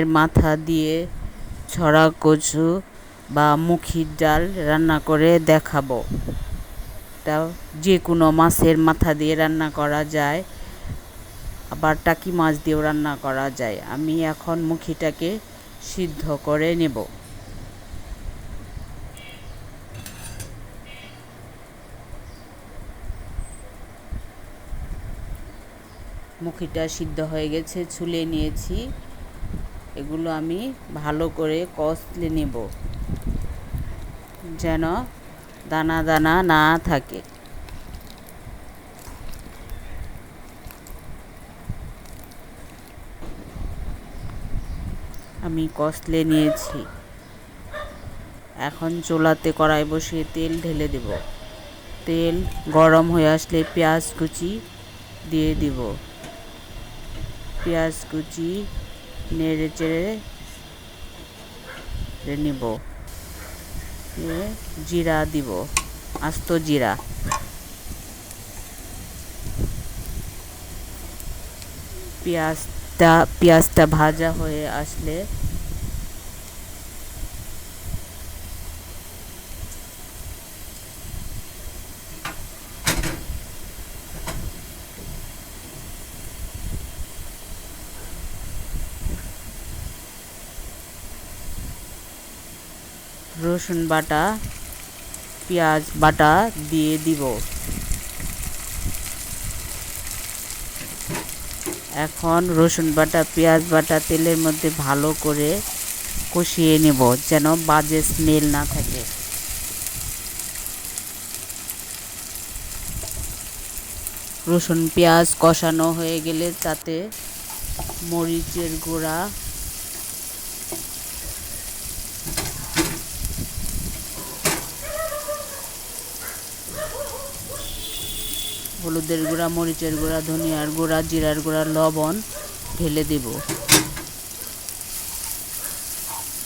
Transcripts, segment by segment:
এর মাথা দিয়ে ছড়া কচু বা মুখির ডাল রান্না করে দেখাবো। এটা যে কোনো মাছের মাথা দিয়ে রান্না করা যায়, আবার টাকি মাছ দিয়েও রান্না করা যায়। আমি এখন মুখিটাকে সিদ্ধ করে নেব। মুখিটা সিদ্ধ হয়ে গেছে, ছুলে নিয়েছি। এগুলো আমি ভালো করে কষলে নেব। যেন দানা দানা না থাকে। আমি কষলে নিয়েছি। এখন চোলাতে কড়াই বসিয়ে তেল ঢেলে দেব। তেল গরম হয়ে আসলে পেঁয়াজ কুচি দিয়ে দিব। পেঁয়াজ কুচি নেড়ে চেড়ে নিব জিরা দিব আস্ত জিরা পেঁয়াজটা পেঁয়াজটা ভাজা হয়ে আসলে রসুন বাটা, পেঁয়াজ বাটা দিয়ে দিব। এখন রসুন বাটা, পেঁয়াজ বাটা তেলের মধ্যে ভালো করে কষিয়ে নেব যেন বাজে স্মেল না থাকে। রসুন, পেঁয়াজ কষানো হয়ে গেলে তাতে মরিচের গুঁড়া হলুদের গুঁড়া, মরিচের গুঁড়া, ধনিয়ার গুঁড়া, জিরার গুঁড়া, লবণ ঢেলে দেব।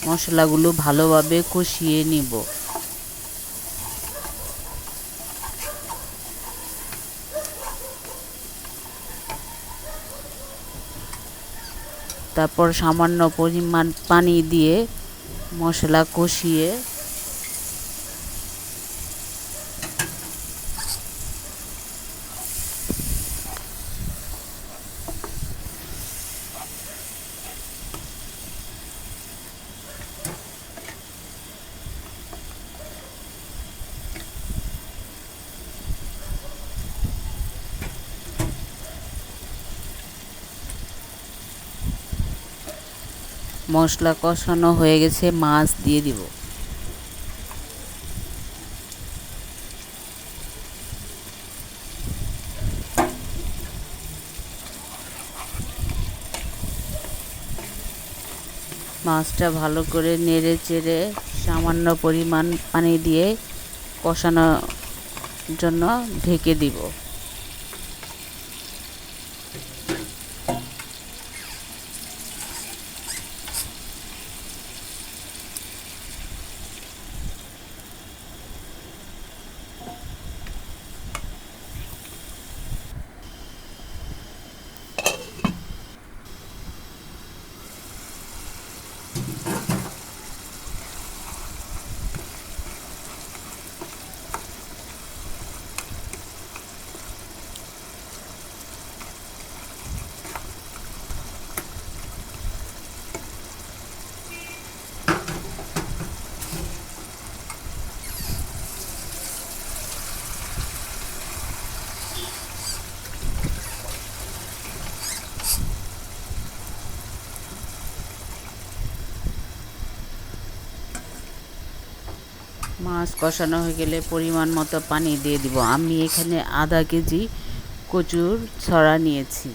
মশলাগুলো ভালোভাবে কষিয়ে নিব। তারপর সামান্য পরিমাণ পানি দিয়ে মশলা কষিয়ে মশলা কষানো হয়ে গেছে, মাছ দিয়ে দিব। মাছটা ভালো করে নেড়ে চেড়ে সামান্য পরিমাণ পানি দিয়ে কষানোর জন্য ঢেকে দিব। মাছ কষানো হয়ে গেলে পরিমাণ মতো পানি দিয়ে দিব। আমি এখানে আধা কেজি কচুর ছড়া নিয়েছি।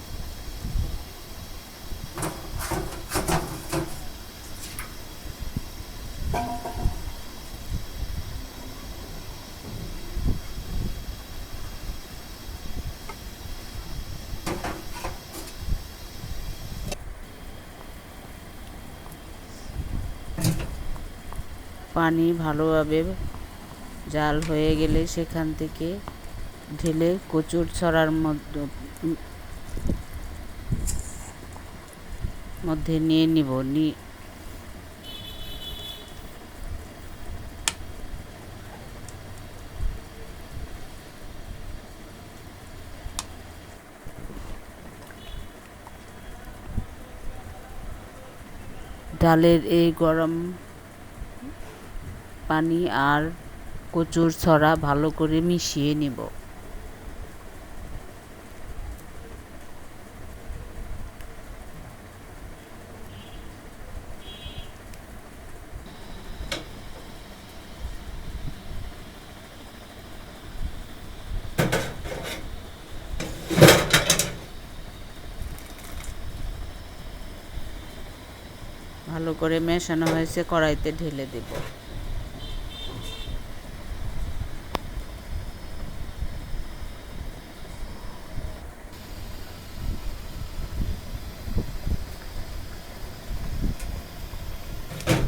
পানি ভালোভাবে জাল হয়ে গেলে সেখান থেকে ঢেলে কচুর ছড়ার মধ্যে মধ্যে নিয়ে নিব। নি ডালের এই গরম পানি আর কচুর ছড়া ভালো করে মিশিয়ে নিব। ভালো করে মেশানো হয়েছে, কড়াইতে ঢেলে দেব।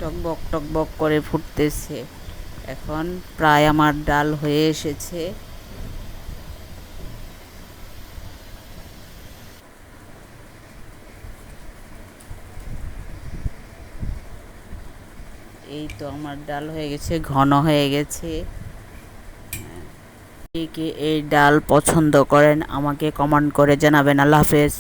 টকবক টকবক করে ফুটতেছে। এখন প্রায় আমার ডাল হয়ে এসেছে। এই তো আমার ডাল হয়ে গেছে, ঘন হয়ে গেছে। কে কে এই ডাল পছন্দ করেন আমাকে কমেন্ট করে জানাবেন। আল্লাহ হাফেজ।